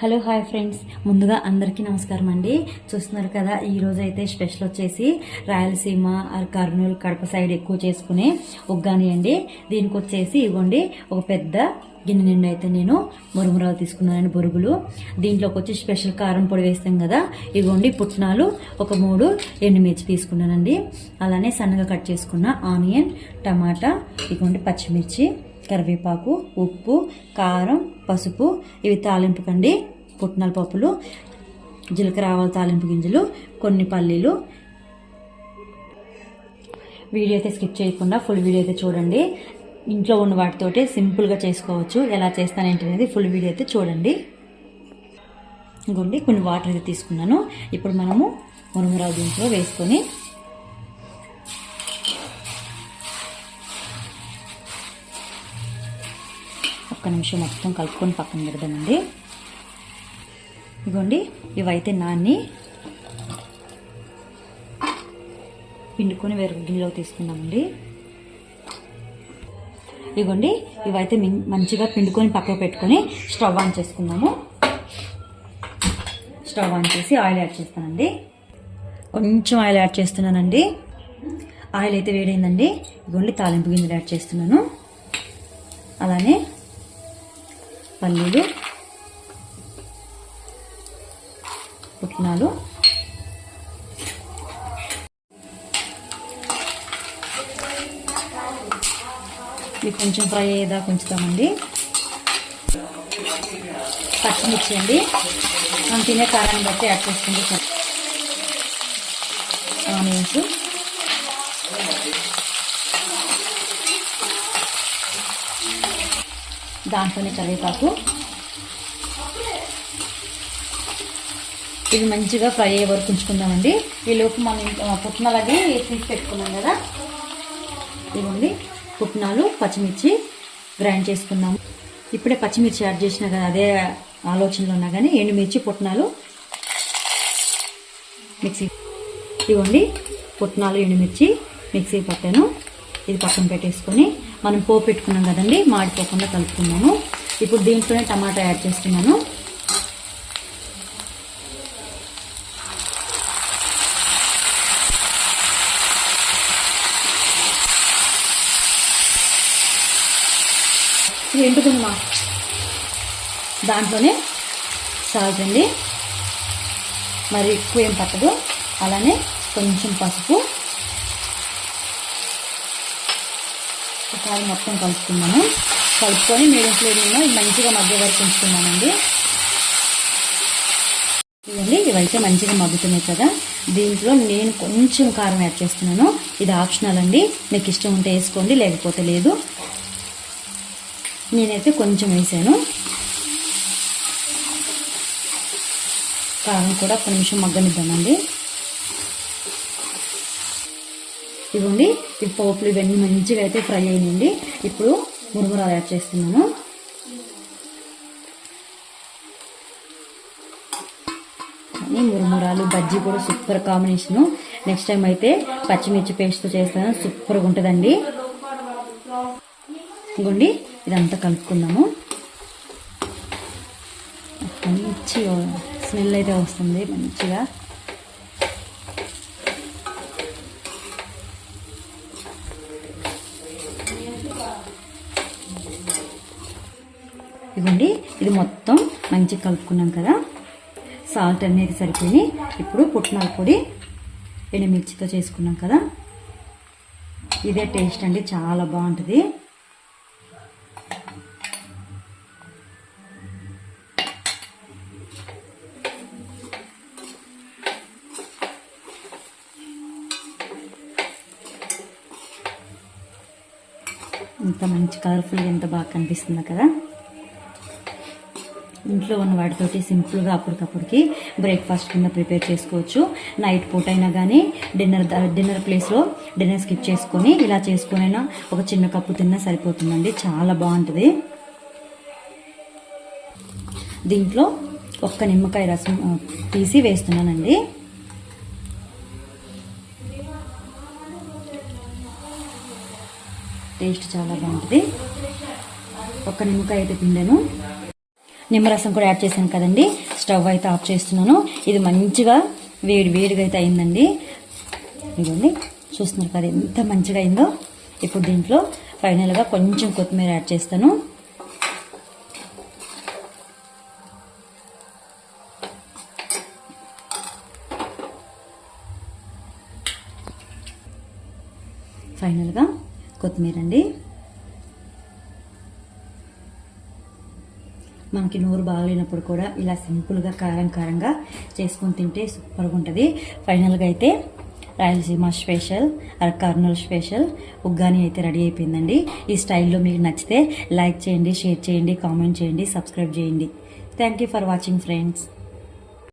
Hello hi friends. ముందుగా అందరికీ నమస్కారం అండి. చూస్తున్నారు కదా ఈరోజు అయితే స్పెషల్ వచ్చేసి రాయలసీమ కర్నూలు కడప సైడ్ ఎక్కువ చేసుకునే ఉగ్గాని అండి. దీనికి వచ్చేసి ఇవ్వండి ఒక పెద్ద గిన్నె నిండా అయితే నేను మురుమురాలు తీసుకున్నాను బొరుగులు. దీంట్లోకి వచ్చి స్పెషల్ కారం పొడి వేస్తాం కదా ఇవ్వండి పుట్నాలు ఒక మూడు ఎండుమిర్చి తీసుకున్నానండి. అలానే సన్నగా కట్ చేసుకున్న ఆనియన్ టమాటా ఇవ్వండి పచ్చిమిర్చి. కరివేపాకు ఉప్పు కారం పసుపు ఇవి తాలింపుకండి పుట్నాల పప్పులు జీలకర్ర ఆవాల తాలింపు గింజలు కొన్ని పల్లీలు. వీడియో అయితే స్కిప్ చేయకుండా ఫుల్ వీడియో అయితే చూడండి. ఇంట్లో ఉన్న వాటితోటి సింపుల్గా చేసుకోవచ్చు. ఎలా చేస్తానేంటి అనేది ఫుల్ వీడియో అయితే చూడండి. ఇంకోండి కొన్ని వాటర్ అయితే తీసుకున్నాను. ఇప్పుడు మనము మురుమురావు దీంట్లో వేసుకొని ఒక్క నిమిషం మొత్తం కలుపుకొని పక్కన పెడదామండి. ఇగోండి ఇవైతే నాన్ని పిండుకొని వేరే గిన్నెలో తీసుకున్నామండి ఇగోండి ఇవైతే మిం- మంచిగా పిండుకొని పక్కకు పెట్టుకొని స్టవ్ ఆన్ చేసుకుందాము. స్టవ్ ఆన్ చేసి ఆయిల్ యాడ్ చేస్తానండి. కొంచెం ఆయిల్ యాడ్ చేస్తున్నానండి. ఆయిల్ అయితే వేడైందండి. ఇగోండి తాలింపు గింజలు యాడ్ చేస్తున్నాను. అలానే పల్లీలు పుట్నాలు. ఇవి కొంచెం ఫ్రై అయ్యేదా కొంచుతామండి పచ్చిమిర్చి అండి. మనం తినే కారాన్ని బట్టి యాడ్ చేసుకుంటే చాలు. ఆనియన్స్. దాంట్లోనే కరివేపాకు. ఇవి మంచిగా ఫ్రై అయ్యే వరకు ఉంచుకుందామండి. ఈ లోపు మనం ఇంకా పుట్నాలు తీసి పెట్టుకున్నాం కదా. ఇవ్వండి పుట్నాలు పచ్చిమిర్చి గ్రైండ్ చేసుకున్నాము ఇప్పుడే పచ్చిమిర్చి యాడ్ చేసిన కదా అదే ఆలోచనలో ఉన్నా కానీ ఎండుమిర్చి పుట్నాలు మిక్సీ. ఇవ్వండి పుట్నాలు ఎండుమిర్చి మిక్సీ పట్టాను. ఇది పక్కన పెట్టేసుకొని మనం పోపు పెట్టుకున్నాం కదండి మాడిపోకుండా కలుపుకున్నాము. ఇప్పుడు దీంట్లోనే టమాటా యాడ్ చేస్తున్నాను. ఇది దాంట్లోనే సాల్ట్ అండి. మరి ఎక్కువ ఏం పట్టదు. అలానే కొంచెం పసుపు. ఒకసారి మొత్తం కలుపుకున్నాము కలుపుకొని మీడియం ఫ్లేమ్లో మంచిగా మగ్గ వరకు ఉంచుకున్నామండి ఇవన్నీ ఇవైతే మంచిగా మగ్గుతున్నాయి కదా. దీంట్లో నేను కొంచెం కారం యాడ్ చేస్తున్నాను. ఇది ఆప్షనల్ అండి. మీకు ఇష్టం ఉంటే వేసుకోండి లేకపోతే లేదు. నేనైతే కొంచెం వేసాను. కారం కూడా ఒక నిమిషం మగ్గనిద్దామండి. ఇవ్వండి ఈ పోపులు ఇవన్నీ మంచిగా అయితే ఫ్రై అయినండి. ఇప్పుడు మురుగురాలు యాడ్ చేస్తున్నాను. కానీ మురుమురాలు బజ్జీ కూడా సూపర్ కాంబినేషను. నెక్స్ట్ టైం అయితే పచ్చిమిర్చి పేస్ట్తో చేస్తాను. సూపర్గా ఉంటుందండి. ఇగోండి ఇదంతా కలుపుకుందాము. మంచి స్మెల్ అయితే వస్తుంది మంచిగా. ఇవ్వండి ఇది మొత్తం మంచిగా కలుపుకున్నాం కదా. సాల్ట్ అనేది సరిపోయి ఇప్పుడు పుట్నాల పొడి ఎండుమిర్చితో చేసుకున్నాం కదా. ఇదే టేస్ట్ అండి చాలా బాగుంటుంది. ఇంత మంచి కలర్ఫుల్గా ఎంత బాగా కనిపిస్తుందో కదా. ఇంట్లో ఉన్న వాటితోటి సింపుల్గా అప్పటికప్పటికి బ్రేక్ఫాస్ట్ కింద ప్రిపేర్ చేసుకోవచ్చు. నైట్ పూట అయినా కానీ డిన్నర్ డిన్నర్ ప్లేస్లో డిన్నర్ స్కిప్ చేసుకొని ఇలా చేసుకునైనా ఒక చిన్న కప్పు తిన్నా సరిపోతుందండి. చాలా బాగుంటుంది. దీంట్లో ఒక్క నిమ్మకాయ రసం తీసి వేస్తున్నానండి. టేస్ట్ చాలా బాగుంటుంది. ఒక్క నిమ్మకాయ అయితే పిండాను. నిమ్మరసం కూడా యాడ్ చేశాను కదండి. స్టవ్ అయితే ఆఫ్ చేస్తున్నాను. ఇది మంచిగా వేడి వేడిగా అయితే అయిందండి. ఇదిగోండి. చూస్తున్నారు కదా ఎంత మంచిగా అయిందో. ఇప్పుడు దీంట్లో ఫైనల్గా కొంచెం కొత్తిమీర యాడ్ చేస్తాను. ఫైనల్గా కొత్తిమీర అండి. మనకి నోరు బాగలేనప్పుడు కూడా ఇలా సింపుల్గా కారం కారంగా చేసుకొని తింటే సూపర్గా ఉంటుంది. ఫైనల్గా అయితే రాయలసీమ స్పెషల్ అర కర్నూలు స్పెషల్ ఉగ్గాని అయితే రెడీ అయిపోయిందండి. ఈ స్టైల్లో మీకు నచ్చితే లైక్ చేయండి షేర్ చేయండి కామెంట్ చేయండి సబ్స్క్రైబ్ చేయండి. Thank you for watching friends